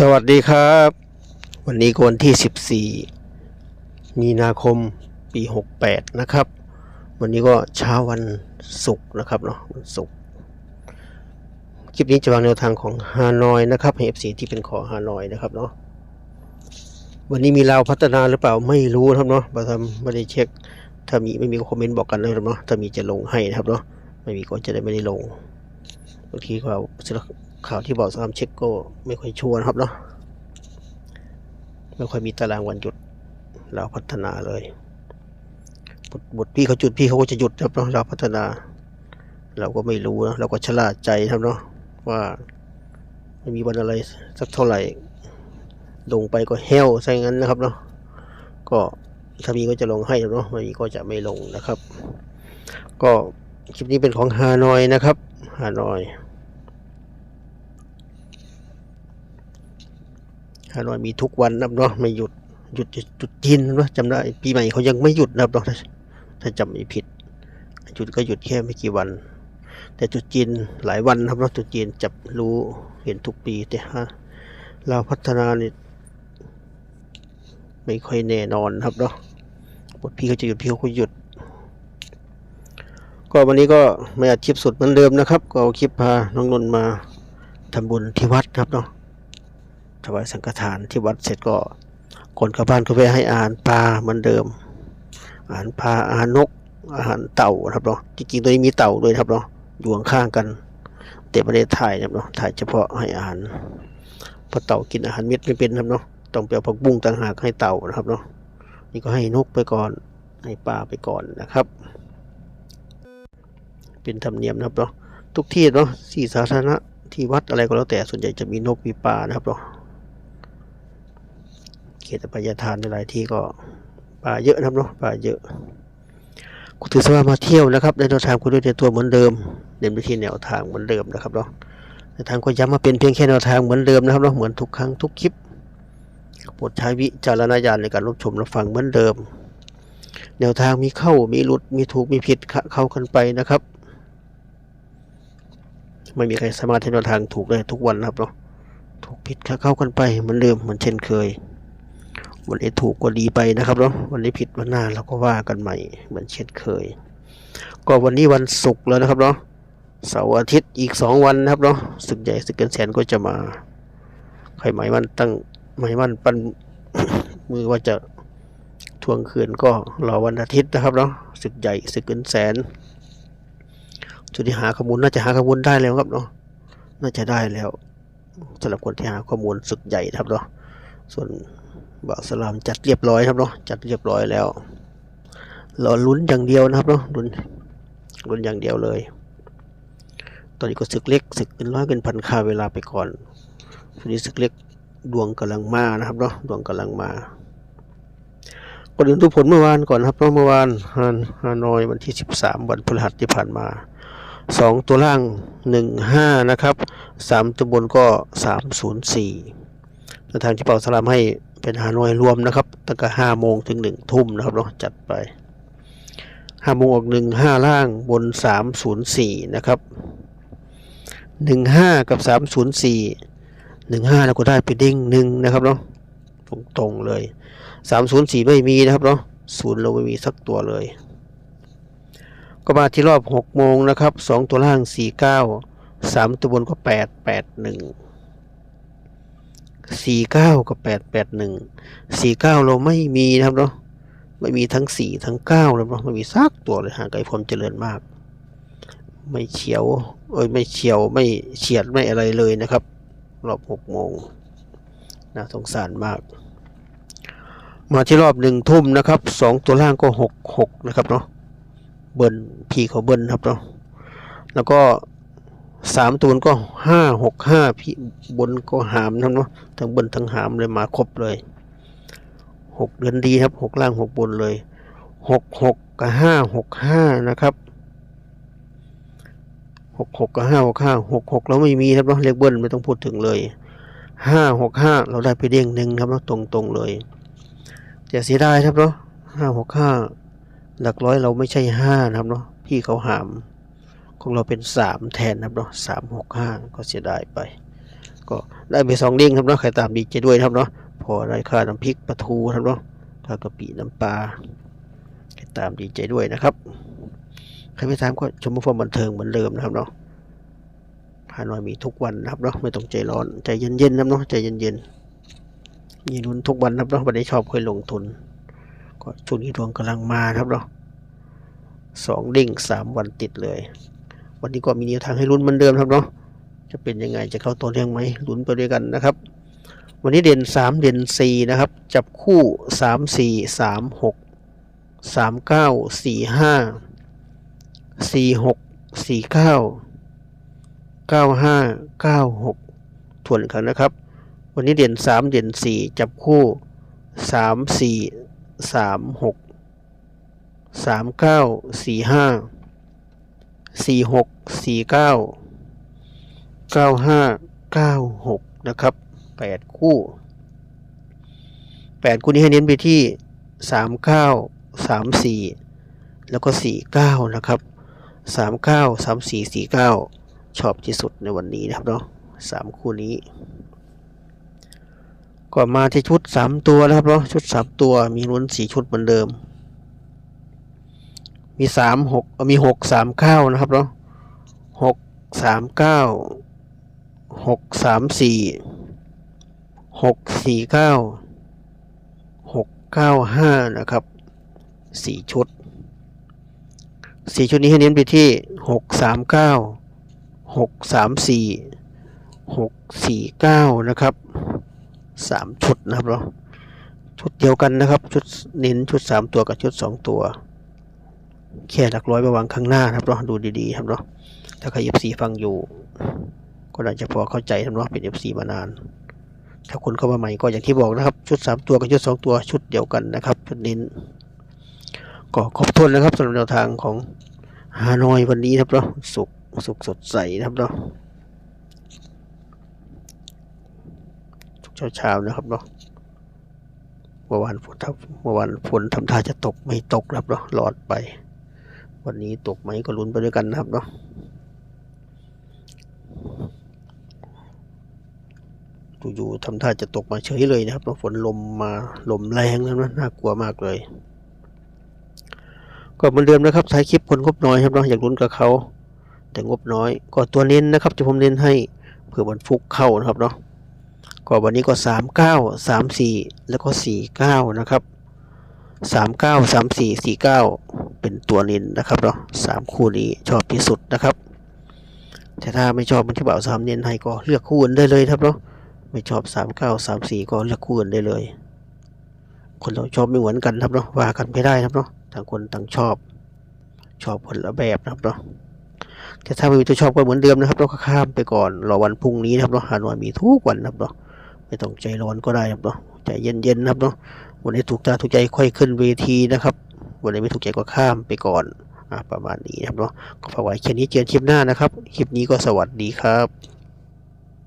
สวัสดีครับ วันนี้วันที่ 14 มีนาคมปี 68 นะครับ วันนี้ก็เช้าวันศุกร์นะครับเนาะวันศุกร์คลิปนี้จะวางแนวทางของฮานอยนะครับให้ FC ที่เป็นขอฮานอยนะครับเนาะวันนี้มีลาวพัฒนาหรือเปล่าไม่รู้นะครับเนาะบาท่านไม่ได้เช็ค ถ้ามีไม่มีก็คอมเมนต์บอกกันนะครับเนาะถ้ามีจะลงให้นะครับเนาะไม่มีก็จะได้ไม่ได้ลง บางทีก็ข่าวที่บอกสามเช็คก็ไม่ค่อยชัวร์นครับเนาะไม่ค่อยมีตารางวันหยุดเราพัฒนาเลยบทบทพี่เขาจุดพี่เขาก็จะหยุดครับเนาะเราพัฒนา เราก็ไม่รู้นะเราก็ชะล่าใจครับเนาะว่าไม่มีวันอะไรสักเท่าไหร่ ลงไปก็เฮลซะงั้นนะครับเนาะก็ถ้ามีก็จะลงให้เนาะไม่มีก็จะไม่ลงนะครับ ก็คลิปนี้เป็นของฮานอยนะครับ ฮานอยฮานอยมีทุกวันนะครับเนาะไม่หยุดหยุดหยุดจีนนะจำได้ปีใหม่เขายังไม่หยุดนะครับเนาะถ้าถ้าจำไม่ผิดหยุดก็หยุดแค่ไม่กี่วัน แต่จุดจีนหลายวันนะครับเนาะจุดจีนจับรู้เห็นทุกปีแต่ฮะเราพัฒนาเนี่ยไม่ค่อยแน่นอนครับเนาะบทพี่เขาจะหยุดพี่เขาก็หยุด ก็วันนี้ก็ไม่อัดคลิปสุดเหมือนเดิมนะครับ ก็เอาคลิปพาน้องนนท์มาทำบุญที่วัดครับเนาะถวายสังฆทานที่วัดเสร็จก็คนกลับบ้านก็ไปให้อาหารปลาเหมือนเดิม อาหารปลาอาหารนก อาหารเต่าครับเนาะจริงๆตัวนี้มีเต่าด้วยครับเนาะอยู่ข้างกัน แต่ไม่ได้ถ่ายนะครับเนาะถ่ายเฉพาะให้อาหารเพราะเต่ากินอาหารเม็ดไม่เป็นครับเนาะต้องไปเอาผักบุ้งต่างหากให้เต่านะครับเนาะนี่ก็ให้นกไปก่อนให้ปลาไปก่อนนะครับ เป็นธรรมเนียมนะครับเนาะทุกที่เนาะที่สาธารณะที่วัดอะไรก็แล้วแต่ส่วนใหญ่จะมีนกมีปลานะครับเนาะเขตอภัยทานในหลายที่ก็ป่าเยอะนะครับเนาะป่าเยอะคุณถือสว่ามาเที่ยวนะครับในแนวทางคุณด้วยตัวเหมือนเดิมเดินไปที่แนวทางเหมือนเดิมนะครับเนาะในทางก็ย้ำมาเป็นเพียงแค่แนวทางเหมือนเดิมนะครับเนาะเหมือนทุกครั้งทุกคลิปโปรดใช้วิจารณญาณในการรับชมรับฟังเหมือนเดิม แนวทางมีเข้ามีหลุดมีถูกมีผิดเข้ากันไปนะครับ ไม่มีใครสามารถที่แนวทางถูกได้ทุกวันนะครับเนาะถูกผิดเข้ากันไปเหมือนเดิมเหมือนเช่นเคย วันนี้ถูกก็ดีไปนะครับเนาะวันนี้ผิดวันหน้าเราก็ว่ากันใหม่เหมือนเช่นเคย ก็วันนี้วันศุกร์แล้วนะครับเนาะเสาร์อาทิตย์อีกสองวันนะครับเนาะศึกใหญ่ศึกเกินแสนก็จะมาใครหมายมันตั้งหมายมันปันมือว่าจะทวงคืนก็รอวันอาทิตย์นะครับเนาะศึกใหญ่ศึกเกินแสน จุดที่หาข้อมูลน่าจะหาข้อมูลได้แล้วครับเนาะน่าจะได้แล้วสำหรับคนที่หาข้อมูลศึกใหญ่ครับเนาะส่วนบ่าวสลามจัดเรียบร้อยครับเนาะจัดเรียบร้อยแล้วรอลุ้นอย่างเดียวนะครับเนาะลุ้นลุ้นอย่างเดียวเลย ตอนนี้ก็ศึกเล็กศึกเป็นร้อยเป็นพันค่าเวลาไปก่อนช่วงนี้ศึกเล็กดวงกำลังมานะครับเนาะดวงกำลังมาก็ดูทุกผลเมื่อวานก่อนครับเนาะเมื่อวานฮานฮานอยวันที่ 13 วันพฤหัสที่ผ่านมา สองตัวล่าง 15 นะครับสามตัวบนก็ 304ทางที่เป่าสลามให้เป็นฮานอยรวมนะครับ ตั้งแต่ห้าโมงถึงหนึ่งทุ่มนะครับเนาะจัดไปห้าโมงออกหนึ่งห้าล่างบนสามศูนย์สี่นะครับหนึ่งห้ากับสามศูนย์สี่หนึ่งห้าเราก็ได้ไปดิ้งหนึ่งนะครับเนาะตรงตรงๆเลยสามศูนย์สี่ไม่มีนะครับเนาะศูนย์เราไม่มีสักตัวเลย ก็มาที่รอบหกโมงนะครับสองตัวล่างสี่เก้าสามตัวบนก็แปดแปดหนึ่งสี่เก้ากับแปดแปดหนึ่งสี่เราไม่มีนะครับเนาะไม่มีทั้งสี่ทั้งเก้าเลยเนาะไม่มีซักตัวเลยห่างไกลความเจริญมาก ไม่เฉียวเอ้ยไม่เฉียวไม่เฉียดไม่อะไรเลยนะครับ รอบหกโมงน่าสงสารมาก มาที่รอบหนึ่งทุ่มนะครับสองตัวล่างก็หกหกนะครับเนาะ เบิ้ลพี่เขาเบิ้ลครับเนาะแล้วก็สามตัวบนก็ห้าหกห้าพี่บนก็หามนะครับเนาะทั้งบนทั้งหามเลยมาครบเลยหกเดือนดีครับหกล่างหกบนเลยหกหกกับห้าหกห้านะครับหกหกกับห้าหกห้าหกหกเราไม่มีครับเนาะเลขเบิ้ลไม่ต้องพูดถึงเลยห้าหกห้าเราได้ไปเด้งหนึ่งครับเนาะตรงตรงเลยแต่เสียดายครับเนาะห้าหกห้า หลักร้อยเราไม่ใช่ห้านะครับเนาะพี่เขาหามของเราเป็นสามแทนนะครับเนาะสามหกห้าก็เสียดายไป ก็ได้ไปสองเด้งครับเนาะใครตามดีใจด้วยครับเนาะพอได้ค่าน้ำพริกปลาทูครับเนาะค่ากะปิน้ำปลาใครตามดีใจด้วยนะครับใครไม่ตามก็ชมฟอร์มบันเทิงเหมือนเดิมนะครับเนาะฮานอยมีทุกวันนะครับเนาะไม่ต้องใจร้อนใจเย็นๆนะครับเนาะใจเย็นๆมีลุ้นทุกวันนะครับเนาะวันนี้ชอบค่อยลงทุน ก็ช่วงนี้ดวงกำลังมาครับเนาะสองเด้งสามวันติดเลย วันนี้ก็มีแนวทางให้ลุ้นเหมือนเดิมครับเนาะจะเป็นยังไงจะเข้าตัวเรื่องไหมลุ้นไปด้วยกันนะครับ วันนี้เด่นสามเด่นสี่นะครับ จับคู่สามสี่สามหกสามเก้าสี่ห้าสี่หกสี่เก้าเก้าห้าเก้าหกทวนครั้งนะครับ วันนี้เด่นสามเด่นสี่จับคู่สามสี่ สามหกสามเก้าสี่ห้าสี่หกสี่เก้าเก้าห้าเก้าหกนะครับแปดคู่แปดคู่นี้ให้เน้นไปที่สามเก้าสามสี่แล้วก็สี่เก้านะครับสามเก้าสามสี่สี่เก้าชอบที่สุดในวันนี้นะครับเนาะสามคู่นี้ ก็มาที่ชุดสามตัวนะครับเนาะชุดสามตัวมีลุ้นสี่ชุดเหมือนเดิม มีสามหกมีหกสามเก้านะครับเนาะหกสามเก้าหกสามสี่หกสี่เก้าหกเก้าห้านะครับสี่ชุดสี่ชุดนี้ให้เน้นไปที่หกสามเก้าหกสามสี่หกสี่เก้านะครับ สามชุดนะครับเนาะชุดเดียวกันนะครับ ชุดเน้นชุดสามตัวกับชุดสองตัว แค่หลักร้อยไปวางข้างหน้านะครับเนาะดูดีๆครับเนาะถ้าใคร FC ฟังอยู่ ก็น่าจะพอเข้าใจครับเนาเป็น FC มานาน ถ้าคุณเข้ามาใหม่ก็อย่างที่บอกนะครับ ชุด3ตัวกับชุด2ตัวชุดเดียวกันนะครับ ชุดเน้นก็ขอบทุนนะครับสำหรับแนวทางของฮานอยวันนี้ครับเนาะสุขสุขสดใสนะครับเนา เช้าๆนะครับเนาะเมื่อวานฝนทำเมื่อวานฝนทำท่าจะตกไม่ตกครับเนาะรอดไป วันนี้ตกไหมก็ลุ้นไปด้วยกันนะครับเนาะอยู่ๆทำท่าจะตกมาเฉยเลยนะครับเนาะฝนลมมาลมแรงแล้วนะน่ากลัวมากเลย ก็เหมือนเดิมนะครับท้ายคลิปคนงบน้อยครับเนาะอยากลุ้นกับเขาแต่งบน้อย ก็ตัวเน้นนะครับจะผมเน้นให้เผื่อวันฟุกเข้านะครับเนาะ ก็วันนี้ก็สามเก้าสามสี่แล้วก็สี่เก้านะครับสามเก้าสามสี่สี่เก้าเป็นตัวน้นนะครับเนาะสามคู่นี้ชอบที่สุดนะครับ แต่ถ้าไม่ชอบมันที่บ่าวสามเน้นให้ก็เลือกคู่อื่นได้เลยครับเนาะไม่ชอบสามเก้าสามสี่ก็เลือกคู่อื่นได้เลย คนเราชอบไม่เหมือนกันครับเนาะว่ากันไม่ได้ครับเนาะต่างคนต่างชอบชอบคนละแบบนะครับเนาะแต่ถ้าไม่มีตัวชอบก็เหมือนเดิมนะครับเราก็ข้ามไปก่อนรอวันพรุ่งนี้นะครับเนาะหาน่วยมีทุกวันนะครับเนาะ ไม่ต้องใจร้อนก็ได้ครับเนาะใจเย็นๆนะครับเนาะวันนี้ถูกตาถูกใจค่อยขึ้นเวทีนะครับวันนี้ไม่ถูกใจก็ข้ามไปก่อนอะประมาณนี้นะครับเนาะก็ฝากไว้แค่นี้เจอกันคลิปหน้านะครับ คลิปนี้ก็สวัสดีครับ